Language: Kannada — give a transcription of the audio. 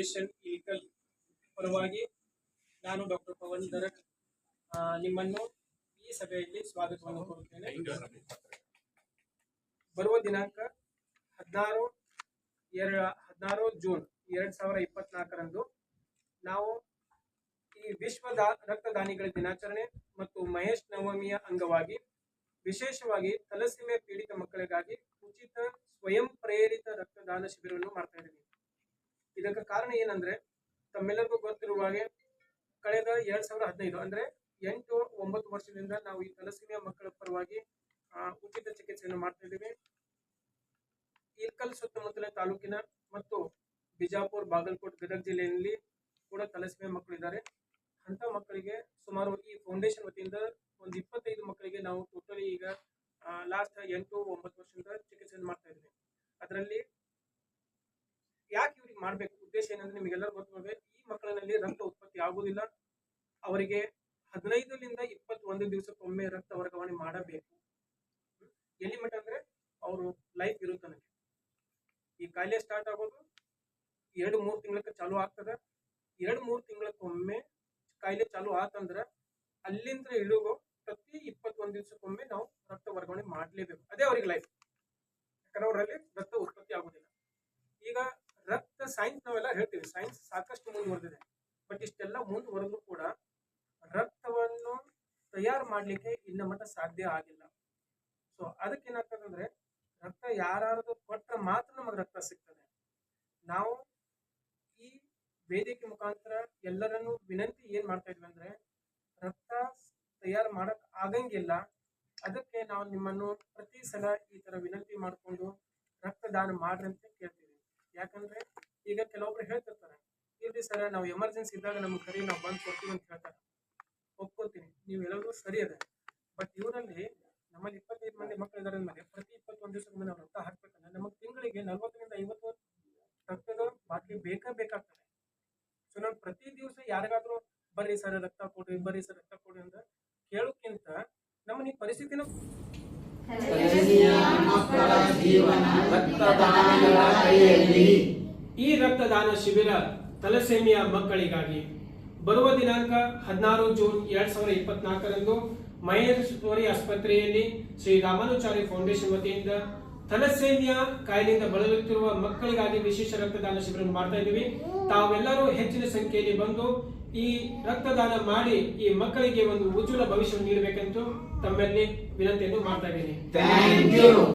ಎಜುಕೇಷನ್ ಇಲಿಕಲ್ ಪರವಾಗಿ ನಾನು ಡಾಕ್ಟರ್ ಪವನ್ ದರಕ್ ನಿಮ್ಮನ್ನು ಈ ಸಭೆಯಲ್ಲಿ ಸ್ವಾಗತವನ್ನು ಕೋರುತ್ತೇನೆ. ಬರುವ ದಿನಾಂಕ ಹದಿನಾರು ಎರ ಹದಿನಾರು ಜೂನ್ ಎರಡ್ ಸಾವಿರ ಇಪ್ಪತ್ನಾಲ್ಕರಂದು ನಾವು ಈ ವಿಶ್ವ ರಕ್ತದಾನಿಗಳ ದಿನಾಚರಣೆ ಮತ್ತು ಮಹೇಶ್ ನವಮಿಯ ಅಂಗವಾಗಿ ವಿಶೇಷವಾಗಿ ತಲಸೀಮೆ ಪೀಡಿತ ಮಕ್ಕಳಿಗಾಗಿ ಉಚಿತ ಸ್ವಯಂ ಪ್ರೇರಿತ ರಕ್ತದಾನ ಶಿಬಿರವನ್ನು ಮಾಡ್ತಾ ಇದ್ದೀವಿ. ಇದಕ್ಕೆ ಕಾರಣ ಏನಂದ್ರೆ, ತಮ್ಮೆಲ್ಲರಿಗೂ ಗೊತ್ತಿರುವ ಹಾಗೆ ಕಳೆದ ಎರಡ್ ಸಾವಿರದ ಹದಿನೈದು, ಅಂದ್ರೆ ಎಂಟು ಒಂಬತ್ತು ವರ್ಷದಿಂದ ನಾವು ಈ ತಲಸೀಮಿಯ ಮಕ್ಕಳ ಪರವಾಗಿ ಉಚಿತ ಚಿಕಿತ್ಸೆಯನ್ನು ಮಾಡ್ತಾ ಇದ್ದೀವಿ. ಇಲ್ಕಲ್ ಸುತ್ತಮುತ್ತಲ ತಾಲೂಕಿನ ಮತ್ತು ಬಿಜಾಪುರ್, ಬಾಗಲಕೋಟ್, ಗದಗ ಜಿಲ್ಲೆಯಲ್ಲಿ ಕೂಡ ತಲಸೀಮೆ ಮಕ್ಕಳು ಇದ್ದಾರೆ. ಅಂತ ಮಕ್ಕಳಿಗೆ ಸುಮಾರು ಈ ಫೌಂಡೇಶನ್ ವತಿಯಿಂದ ಒಂದು ಇಪ್ಪತ್ತೈದು ಮಕ್ಕಳಿಗೆ ನಾವು ಟೋಟಲಿ ಈಗ ಲಾಸ್ಟ್ ಎಂಟು ಒಂಬತ್ತು ವರ್ಷದಿಂದ ಚಿಕಿತ್ಸೆಯನ್ನು ಮಾಡ್ತಾ ಇದ್ದೀವಿ. ಅದರಲ್ಲಿ ಮಾಡ್ಬೇಕು. ಉದ್ದೇಶ ಏನಂದ್ರೆ ನಿಮಗೆಲ್ಲರೂ ಗೊತ್ತಿದೆ ಈ ಮಕ್ಕಳಲ್ಲಿ ರಕ್ತ ಉತ್ಪತ್ತಿ ಆಗುವುದಿಲ್ಲ. ಅವರಿಗೆ ಹದಿನೈದರಿಂದ ಇಪ್ಪತ್ತೊಂದು ದಿವಸಕ್ಕೊಮ್ಮೆ ರಕ್ತ ವರ್ಗಾವಣೆ ಮಾಡಬೇಕು? ಎಲ್ಲಿ ಮಟ್ಟ ಅಂದ್ರೆ ಅವರು ಲೈಫ್ ಇರುತ್ತೆ ಈ ಕಾಯಿಲೆ ಸ್ಟಾರ್ಟ್ ಆಗೋದು ಎರಡು ಮೂರು ತಿಂಗಳಕ್ಕೆ ಚಾಲು ಆಗ್ತದೆ. ಎರಡು ಮೂರು ತಿಂಗಳಕ್ಕೊಮ್ಮೆ ಕಾಯಿಲೆ ಚಾಲು ಆತಂದ್ರೆ ಅಲ್ಲಿಂದ ಇಳುಗೋ ಪ್ರತಿ ಇಪ್ಪತ್ತೊಂದು ದಿವಸಕ್ಕೊಮ್ಮೆ ನಾವು ರಕ್ತ ವರ್ಗಾವಣೆ ಮಾಡಲೇಬೇಕು. ಅದೇ ಅವ್ರಿಗೆ ಲೈಫ್ ಯಾಕಂದ್ರೆ ಅವರಲ್ಲಿ ರಕ್ತ ಉತ್ಪತ್ತಿ ಆಗುದಿಲ್ಲ. ಸೈನ್ಸ್ ನಾವೆಲ್ಲ ಹೇಳ್ತೀವಿ. ಸೈನ್ಸ್ ಸಾಕಷ್ಟು ಮುಂದುವರೆದಿದೆ ಬಟ್ ಇಷ್ಟೆಲ್ಲ ಮುಂದುವರೆದ್ರು ಕೂಡ ರಕ್ತವನ್ನು ತಯಾರು ಮಾಡ್ಲಿಕ್ಕೆ ಇನ್ನ ಮಟ್ಟ ಸಾಧ್ಯ ಆಗಿಲ್ಲ. ಸೊ ಅದಕ್ಕೆ ಏನಾಗ್ತದೆ ಅಂದ್ರೆ ರಕ್ತ ಯಾರಾದ್ರೂ ಕೊಟ್ಟರೆ ಮಾತ್ರ ನಮಗೆ ರಕ್ತ ಸಿಗ್ತದೆ. ನಾವು ಈ ವೇದಿಕೆ ಮುಖಾಂತರ ಎಲ್ಲರನ್ನು ವಿನಂತಿ ಏನ್ ಮಾಡ್ತಾ ಇದ್ವಿ ಅಂದ್ರೆ ರಕ್ತ ತಯಾರು ಮಾಡಕ್ ಆಗಂಗಿಲ್ಲ. ಅದಕ್ಕೆ ನಾವು ನಿಮ್ಮನ್ನು ಪ್ರತಿ ಸಲ ಈ ತರ ವಿನಂತಿ ಮಾಡಿಕೊಂಡು ರಕ್ತದಾನ ಮಾಡ್ರಿ ಕೇಳ್ತೀವಿ. ಯಾಕಂದ್ರೆ ಈಗ ಕೆಲವೊಬ್ರು ಹೇಳ್ತಿರ್ತಾರೆ ಇಲ್ರಿ ಸರ್, ನಾವು ಎಮರ್ಜೆನ್ಸಿ ಇದ್ದಾಗ ನಮ್ಗೆ ಕರಿ ನಾವು ಬಂದು ಕೊಡ್ತೀವಿ ಅಂತ ಹೇಳ್ತಾರೆ. ಒಪ್ಕೊತೀನಿ, ನೀವು ಹೇಳೋದು ಸರಿ ಅದ. ಬಟ್ ಇವರಲ್ಲಿ ನಮ್ಮಲ್ಲಿ ಇಪ್ಪತ್ತೈದು ಮಂದಿ ಮಕ್ಕಳು ಇದಾರೆ ಅಂದ್ಮೇಲೆ ಪ್ರತಿ ಇಪ್ಪತ್ತೊಂದು ದಿವಸಕ್ಕೆ ನಾವು ರಕ್ತ ಹಾಕ್ಬೇಕಂದ್ರೆ ನಮಗೆ ತಿಂಗಳಿಗೆ ನಲವತ್ತರಿಂದ ಐವತ್ತು ರಕ್ತದ ಬಾಟ್ಲಿ ಬೇಕಾ ಬೇಕಾಗ್ತದೆ. ಸೊ ನಾವು ಪ್ರತಿ ದಿವಸ ಯಾರಿಗಾದ್ರೂ, ಬರ್ರಿ ಸರ್, ರಕ್ತ ಕೊಡ್ರಿ, ಬರ್ರಿ ಸರ್, ರಕ್ತ ಕೊಡಿ ಅಂತ ಕೇಳೋಕ್ಕಿಂತ ನಮ್ಮ ಈ ಪರಿಸ್ಥಿತಿನ ಜೀವನ ಈ ರಕ್ತದಾನ ಶಿಬಿರ ತಲಸೇಮಿಯ ಮಕ್ಕಳಿಗಾಗಿ ಬರುವ ದಿನಾಂಕ ಹದಿನಾರು ಜೂನ್ ಎರಡ್ ಸಾವಿರದ ಇಪ್ಪತ್ನಾಲ್ಕರಂದು ಮಹೇಶ್ವರಿ ಆಸ್ಪತ್ರೆಯಲ್ಲಿ ಶ್ರೀ ರಾಮಾನುಚಾರಿ ಫೌಂಡೇಶನ್ ವತಿಯಿಂದ ತಲಸೇಮಿಯ ಕಾಯಿಲೆಯಿಂದ ಬಳಲುತ್ತಿರುವ ಮಕ್ಕಳಿಗಾಗಿ ವಿಶೇಷ ರಕ್ತದಾನ ಶಿಬಿರ ಮಾಡ್ತಾ ಇದ್ದೀವಿ. ತಾವೆಲ್ಲರೂ ಹೆಚ್ಚಿನ ಸಂಖ್ಯೆಯಲ್ಲಿ ಬಂದು ಈ ರಕ್ತದಾನ ಮಾಡಿ ಈ ಮಕ್ಕಳಿಗೆ ಒಂದು ಉಜ್ವಲ ಭವಿಷ್ಯವನ್ನು ನೀಡಬೇಕೆಂದು ತಮ್ಮಲ್ಲಿ ವಿನಂತಿಯನ್ನು ಮಾಡ್ತಾ ಇದ್ದೀನಿ.